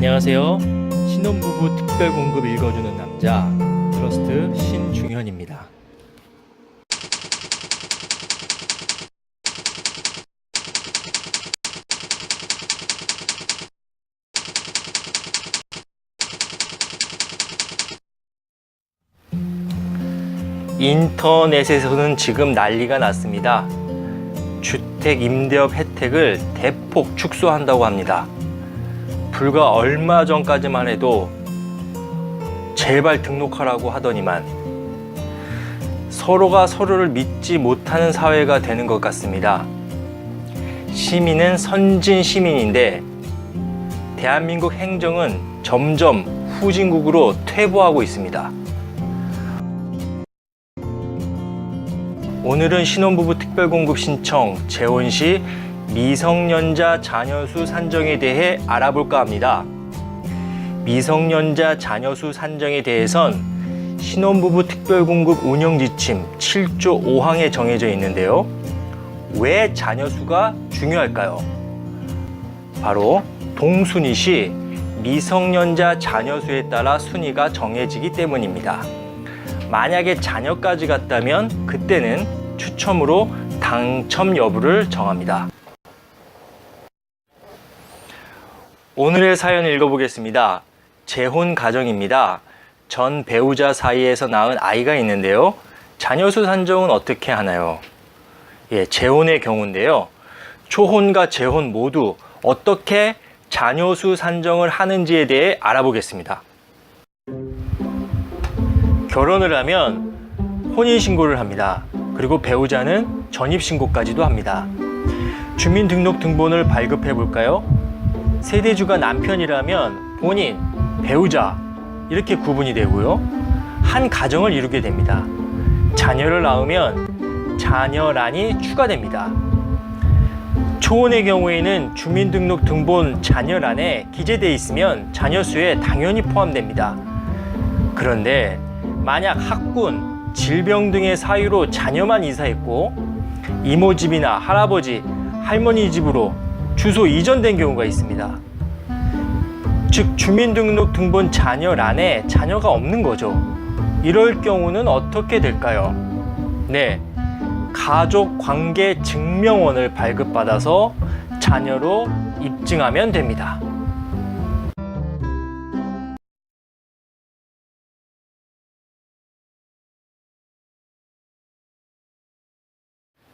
안녕하세요. 신혼부부 특별 공급 읽어주는 남자 트러스트 신중현입니다. 인터넷에서는 지금 난리가 났습니다. 주택 임대업 혜택을 대폭 축소한다고 합니다. 불과 얼마 전까지만 해도 제발 등록하라고 하더니만 서로가 서로를 믿지 못하는 사회가 되는 것 같습니다. 시민은 선진 시민인데 대한민국 행정은 점점 후진국으로 퇴보하고 있습니다. 오늘은 신혼부부 특별공급 신청 재혼 시 미성년자 자녀수 산정에 대해 알아볼까 합니다. 미성년자 자녀수 산정에 대해선 신혼부부 특별공급 운영 지침 7조 5항에 정해져 있는데요. 왜 자녀수가 중요할까요? 바로 동순위 시 미성년자 자녀수에 따라 순위가 정해지기 때문입니다. 만약에 자녀까지 갔다면 그때는 추첨으로 당첨 여부를 정합니다. 오늘의 사연 읽어보겠습니다. 재혼 가정입니다. 전 배우자 사이에서 낳은 아이가 있는데요. 자녀수 산정은 어떻게 하나요? 예, 재혼의 경우인데요. 초혼과 재혼 모두 어떻게 자녀수 산정을 하는지에 대해 알아보겠습니다. 결혼을 하면 혼인신고를 합니다. 그리고 배우자는 전입신고까지도 합니다. 주민등록등본을 발급해 볼까요? 세대주가 남편이라면 본인, 배우자 이렇게 구분이 되고요. 한 가정을 이루게 됩니다. 자녀를 낳으면 자녀란이 추가됩니다. 초혼의 경우에는 주민등록 등본 자녀란에 기재되어 있으면 자녀 수에 당연히 포함됩니다. 그런데 만약 학군, 질병 등의 사유로 자녀만 이사했고 이모 집이나 할아버지, 할머니 집으로 주소 이전된 경우가 있습니다. 즉 주민등록 등본 자녀란에 자녀가 없는 거죠. 이럴 경우는 어떻게 될까요? 네. 가족 관계 증명원을 발급받아서 자녀로 입증하면 됩니다.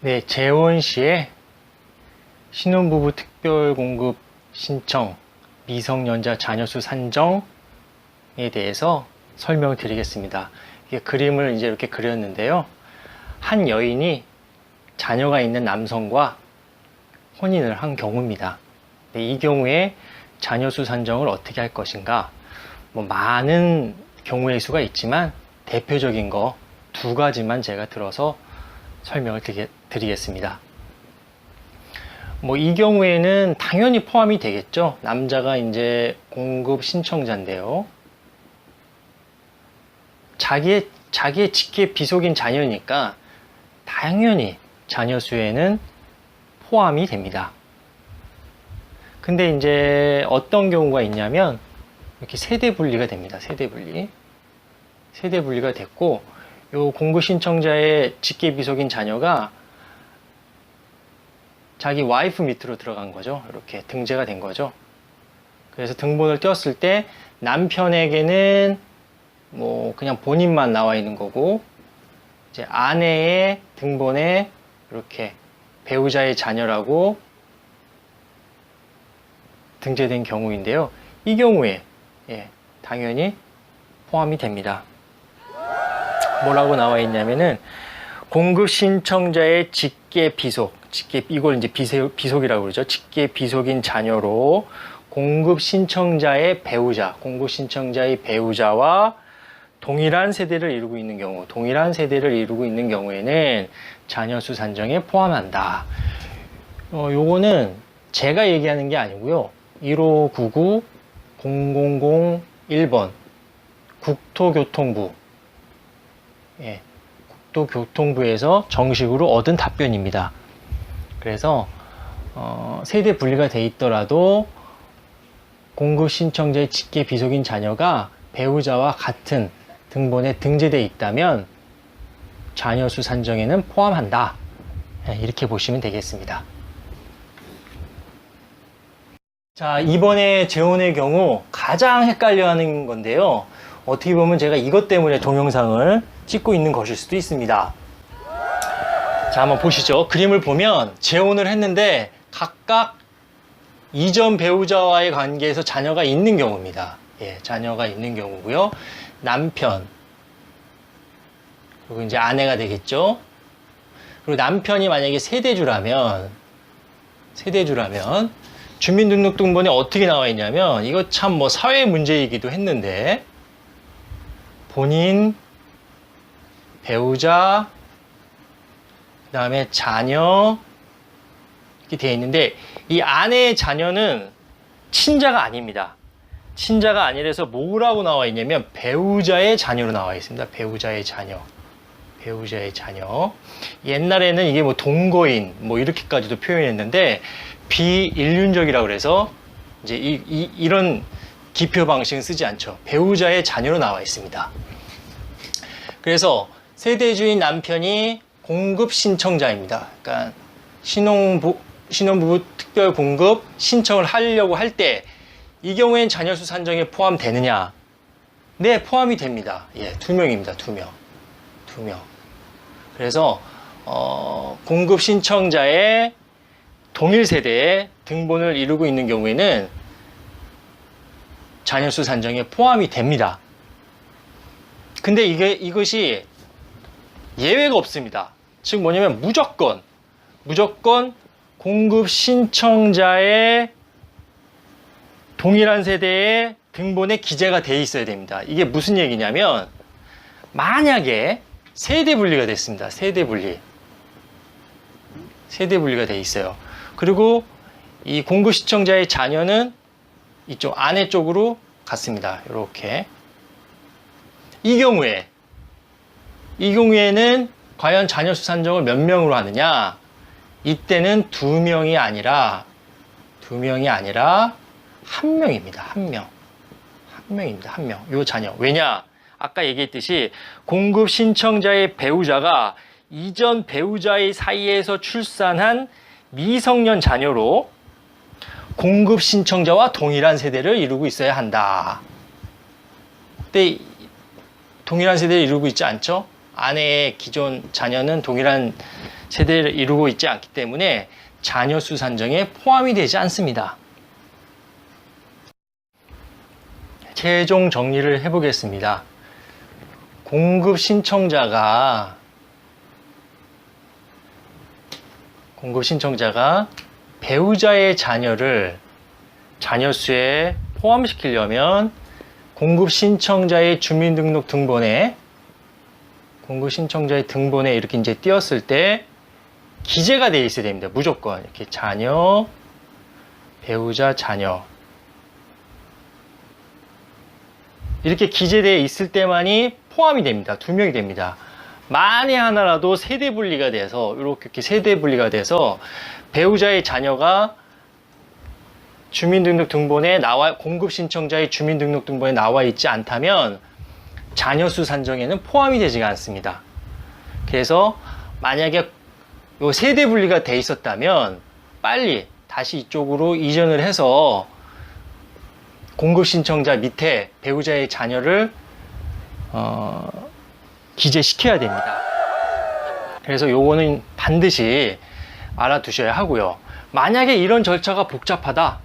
네, 재혼 시에 신혼부부 특별 공급 신청 미성년자 자녀수 산정에 대해서 설명을 드리겠습니다. 그림을 이제 이렇게 그렸는데요. 한 여인이 자녀가 있는 남성과 혼인을 한 경우입니다. 네, 이 경우에 자녀수 산정을 어떻게 할 것인가? 뭐 많은 경우의 수가 있지만 대표적인 거 두 가지만 제가 들어서 설명을 드리, 드리겠습니다. 뭐 이 경우에는 당연히 포함이 되겠죠. 남자가 이제 공급 신청자인데요. 자기의 자기의 직계 비속인 자녀니까 당연히 자녀 수에는 포함이 됩니다. 근데 이제 어떤 경우가 있냐면 이렇게 세대 분리가 됩니다. 세대 분리. 세대 분리가 됐고 요 공급 신청자의 직계 비속인 자녀가 자기 와이프 밑으로 들어간 거죠. 이렇게 등재가 된 거죠. 그래서 등본을 띄었을 때 남편에게는 뭐 그냥 본인만 나와 있는 거고 이제 아내의 등본에 이렇게 배우자의 자녀라고 등재된 경우인데요. 이 경우에 예, 당연히 포함이 됩니다. 뭐라고 나와 있냐면은 공급 신청자의 직계 비속, 직계 이걸 이제 비세, 비속이라고 그러죠. 직계 비속인 자녀로 공급 신청자의 배우자, 공급 신청자의 배우자와 동일한 세대를 이루고 있는 경우, 동일한 세대를 이루고 있는 경우에는 자녀 수 산정에 포함한다. 어, 요거는 제가 얘기하는 게 아니고요. 1599 0001번 국토교통부 예, 국토교통부에서 정식으로 얻은 답변입니다. 그래서 어, 세대 분리가 돼 있더라도 공급 신청자의 직계 비속인 자녀가 배우자와 같은 등본에 등재되어 있다면 자녀 수 산정에는 포함한다. 예, 이렇게 보시면 되겠습니다. 자, 이번에 재혼의 경우 가장 헷갈려 하는 건데요. 어떻게 보면 제가 이것 때문에 동영상을 찍고 있는 것일 수도 있습니다. 자, 한번 보시죠. 그림을 보면 재혼을 했는데 각각 이전 배우자와의 관계에서 자녀가 있는 경우입니다. 예, 자녀가 있는 경우고요. 남편 그리고 이제 아내가 되겠죠. 그리고 남편이 만약에 세대주라면 세대주라면 주민등록등본에 어떻게 나와 있냐면 이거 참 뭐 사회 문제이기도 했는데 본인 배우자 그 다음에 자녀 이렇게 되어 있는데 이 아내의 자녀는 친자가 아닙니다. 친자가 아니라서 뭐라고 나와 있냐면 배우자의 자녀로 나와 있습니다. 배우자의 자녀. 배우자의 자녀. 옛날에는 이게 뭐 동거인 뭐 이렇게까지도 표현했는데 비인륜적이라고 그래서 이제 이, 이, 런 기표 방식은 쓰지 않죠. 배우자의 자녀로 나와 있습니다. 그래서 세대주인 남편이 공급 신청자입니다. 그러니까 신혼부, 신혼부부 특별 공급 신청을 하려고 할 때 이 경우엔 자녀수 산정에 포함되느냐? 네, 포함이 됩니다. 예, 두 명입니다. 두 명. 두 명. 그래서 어, 공급 신청자의 동일 세대에 등본을 이루고 있는 경우에는 자녀수 산정에 포함이 됩니다. 근데 이게 이것이 예외가 없습니다. 즉 뭐냐면 무조건 무조건 공급 신청자의 동일한 세대의 등본에 기재가 돼 있어야 됩니다. 이게 무슨 얘기냐면 만약에 세대 분리가 됐습니다. 세대 분리. 세대 분리가 돼 있어요. 그리고 이 공급 시청자의 자녀는 이쪽 아내 쪽으로 갔습니다. 이렇게. 이 경우에 이 경우에는 과연 자녀 수 산정을 몇 명으로 하느냐? 이때는 두 명이 아니라 두 명이 아니라 한 명입니다. 한 명. 한 명입니다. 한 명. 요 자녀. 왜냐? 아까 얘기했듯이 공급 신청자의 배우자가 이전 배우자의 사이에서 출산한 미성년 자녀로 공급 신청자와 동일한 세대를 이루고 있어야 한다. 근데 동일한 세대를 이루고 있지 않죠? 아내의 기존 자녀는 동일한 세대를 이루고 있지 않기 때문에 자녀 수 산정에 포함이 되지 않습니다. 최종 정리를 해보겠습니다. 공급 신청자가 공급 신청자가 배우자의 자녀를 자녀 수에 포함시키려면 공급 신청자의 주민등록 등본에 공급 신청자의 등본에 이렇게 이제 띄었을 때 기재가 되어 있어야 됩니다. 무조건 이렇게 자녀, 배우자, 자녀 이렇게 기재되어 있을 때만이 포함이 됩니다. 두 명이 됩니다. 만에 하나라도 세대 분리가 돼서 이렇게 세대 분리가 돼서 배우자의 자녀가 주민등록 등본에 나와 공급 신청자의 주민등록 등본에 나와 있지 않다면 자녀 수 산정에는 포함이 되지가 않습니다. 그래서 만약에 요 세대 분리가 돼 있었다면 빨리 다시 이쪽으로 이전을 해서 공급 신청자 밑에 배우자의 자녀를 어, 기재시켜야 됩니다. 그래서 요거는 반드시 알아두셔야 하고요. 만약에 이런 절차가 복잡하다,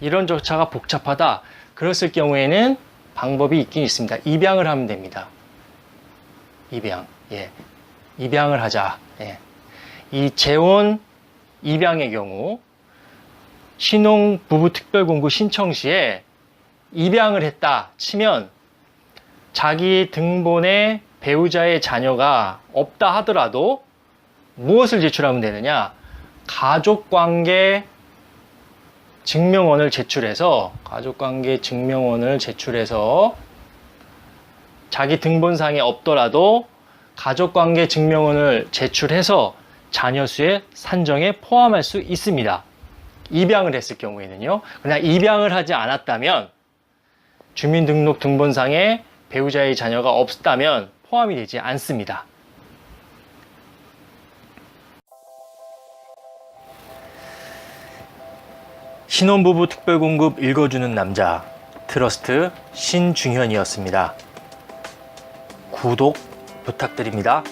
이런 절차가 복잡하다, 그랬을 경우에는 방법이 있긴 있습니다. 입양을 하면 됩니다. 입양, 예. 입양을 하자. 예. 이 재혼 입양의 경우, 신혼 부부 특별공급 신청 시에 입양을 했다 치면 자기 등본에 배우자의 자녀가 없다 하더라도 무엇을 제출하면 되느냐? 가족 관계 증명원을 제출해서 가족관계 증명원을 제출해서 자기 등본상에 없더라도 가족관계 증명원을 제출해서 자녀 수의 산정에 포함할 수 있습니다. 입양을 했을 경우에는요. 그러나 입양을 하지 않았다면 주민등록 등본상에 배우자의 자녀가 없다면 포함이 되지 않습니다. 신혼부부 특별공급 읽어주는 남자 트러스트 신중현이었습니다. 구독 부탁드립니다.